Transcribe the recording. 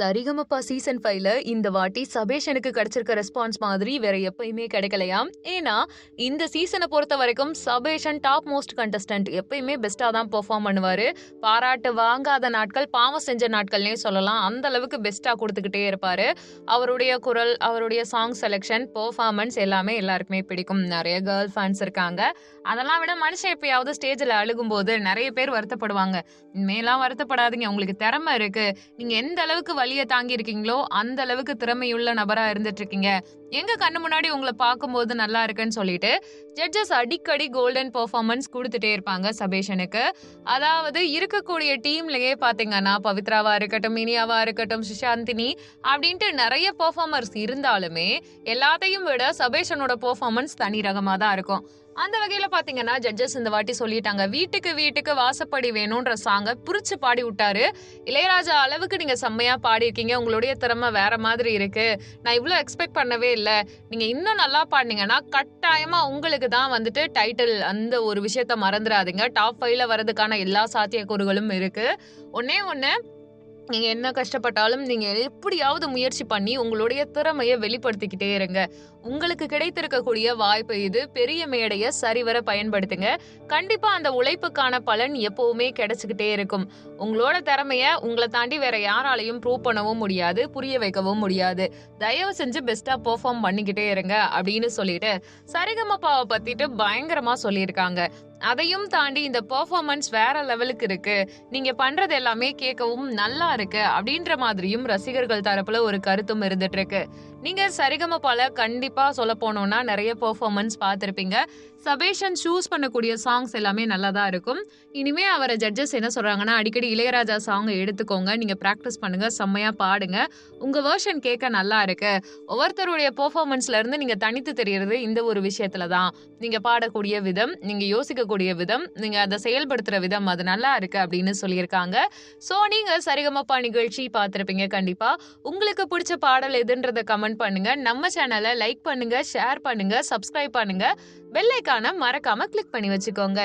Sarigamapa season ஃபைவ்ல இந்த வாட்டி சபேஷனுக்கு கிடைச்சிருக்க ரெஸ்பான்ஸ் மாதிரி வேற எப்பயுமே கிடைக்கலையாம் ஏன்னா இந்த சீசனை பொறுத்த வரைக்கும் சபேஷன் டாப் மோஸ்ட் கண்டஸ்டன்ட் எப்பயுமே பெஸ்ட்டாக தான் பெர்ஃபார்ம் பண்ணுவார். பாராட்டு வாங்காத நாட்கள் பாவம் செஞ்ச நாட்கள்னே சொல்லலாம். அந்த அளவுக்கு பெஸ்ட்டாக கொடுத்துக்கிட்டே இருப்பார். அவருடைய குரல் அவருடைய சாங் செலெக்ஷன் பெர்ஃபார்மன்ஸ் எல்லாமே எல்லாருக்குமே பிடிக்கும். நிறைய கேர்ள் ஃபேன்ஸ் இருக்காங்க. அதெல்லாம் விட மனுஷன் எப்பயாவது ஸ்டேஜில் அழுகும்போது நிறைய பேர் வருத்தப்படுவாங்க. இனிமேலாம் வருத்தப்படாதீங்க. உங்களுக்கு திறமை இருக்கு. நீங்க எந்த அளவுக்கு வழி வலியை தாங்கி இருக்கீங்களோ அந்த அளவுக்கு திறமையுள்ள நபரா இருந்துட்டு இருக்கீங்க எங்க கண்ணு முன்னாடி உங்களை பார்க்கும்போது நல்லா இருக்குன்னு சொல்லிட்டு ஜட்ஜஸ் அடிக்கடி கோல்டன் பெர்ஃபார்மன்ஸ் கொடுத்துட்டே இருப்பாங்க சபேஷனுக்கு. அதாவது இருக்கக்கூடிய டீம்லயே பாத்தீங்கன்னா பவித்ராவா இருக்கட்டும் இனியாவா இருக்கட்டும் சுஷாந்தினி அப்படின்ட்டு நிறைய பெர்ஃபார்மர்ஸ் இருந்தாலுமே எல்லாத்தையும் விட சபேஷனோட பெர்ஃபார்மன்ஸ் தனி ரகமாக தான் இருக்கும். அந்த வகையில பாத்தீங்கன்னா ஜட்ஜஸ் இந்த வாட்டி சொல்லிட்டாங்க வீட்டுக்கு வீட்டுக்கு வாசப்படி வேணும்ன்ற சாங்க புரிச்சு பாடி விட்டாரு. இளையராஜா அளவுக்கு நீங்க செம்மையா பாடியிருக்கீங்க. உங்களுடைய திறமை வேற மாதிரி இருக்கு. நான் இவ்வளோ எக்ஸ்பெக்ட் பண்ணவே இல்லை. நீங்க இன்னும் நல்லா பாடினீங்கன்னா கட்டாயமா உங்களுக்கு தான் வந்துட்டு டைட்டில் அந்த ஒரு விஷயத்த மறந்துடாதீங்க டாப் ஃபைவ்ல வரதுக்கான எல்லா சாத்தியக்கூறுகளும் இருக்கு. ஒன்னே ஒன்று நீங்க என்ன கஷ்டப்பட்டாலும் நீங்க எப்படியாவது முயற்சி பண்ணி உங்களுடைய திறமையை வெளிப்படுத்திக்கிட்டே இருங்க. உங்களுக்கு கிடைத்திருக்கக்கூடிய வாய்ப்பு இது. பெரிய மேடைய சரிவர பயன்படுத்துங்க. கண்டிப்பா அந்த உழைப்புக்கான பலன் எப்பவுமே கிடைச்சுக்கிட்டே இருக்கும். உங்களோட திறமைய உங்களை தாண்டி வேற யாராலையும் ப்ரூவ் பண்ணவும் முடியாது புரிய வைக்கவும் முடியாது. தயவு செஞ்சு பெஸ்டா பெர்ஃபார்ம் பண்ணிக்கிட்டே இருங்க அப்படின்னு சொல்லிட்டு சரிகமப்பாவை பத்திட்டு பயங்கரமா சொல்லியிருக்காங்க. அதையும் தாண்டி இந்த பெர்ஃபார்மன்ஸ் வேற லெவலுக்கு இருக்கு. நீங்க பண்றது எல்லாமே கேட்கவும் நல்லா இருக்கு அப்படின்ற மாதிரியும் ரசிகர்கள் தரப்புல ஒரு கருத்தும் இருந்துட்டு இருக்கு. நீங்க சரிகமபால கண்டிப்பா சொல்ல போனோம்னா நிறைய பெர்ஃபார்மன்ஸ் பார்த்துருப்பீங்க. சபேஷன் சூஸ் பண்ணக்கூடிய சாங்ஸ் எல்லாமே நல்லா தான் இருக்கும். இனிமே அவரை ஜட்ஜஸ் என்ன சொல்றாங்கன்னா அடிக்கடி இளையராஜா சாங் எடுத்துக்கோங்க. நீங்க ப்ராக்டிஸ் பண்ணுங்க. செம்மையா பாடுங்க. உங்க வேர்ஷன் கேட்க நல்லா இருக்கு. ஒவ்வொருத்தருடைய பெர்ஃபார்மன்ஸ்ல இருந்து நீங்க தனித்து தெரியறது இந்த ஒரு விஷயத்துல தான். நீங்க பாடக்கூடிய விதம் நீங்க யோசிக்கக்கூடிய விதம் நீங்க அதை செயல்படுத்துற விதம் அது நல்லா இருக்கு அப்படின்னு சொல்லியிருக்காங்க. ஸோ நீங்க சரிகமப்பா நிகழ்ச்சி பார்த்துருப்பீங்க கண்டிப்பா. உங்களுக்கு பிடிச்ச பாடல் எதுன்றத கமெண்ட் கமெண்ட் பண்ணுங்க. நம்ம சேனலை லைக் பண்ணுங்க ஷேர் பண்ணுங்க சப்ஸ்கிரைப் பண்ணுங்க. பெல் ஐக்கானை மறக்காம கிளிக் பண்ணி வச்சுக்கோங்க.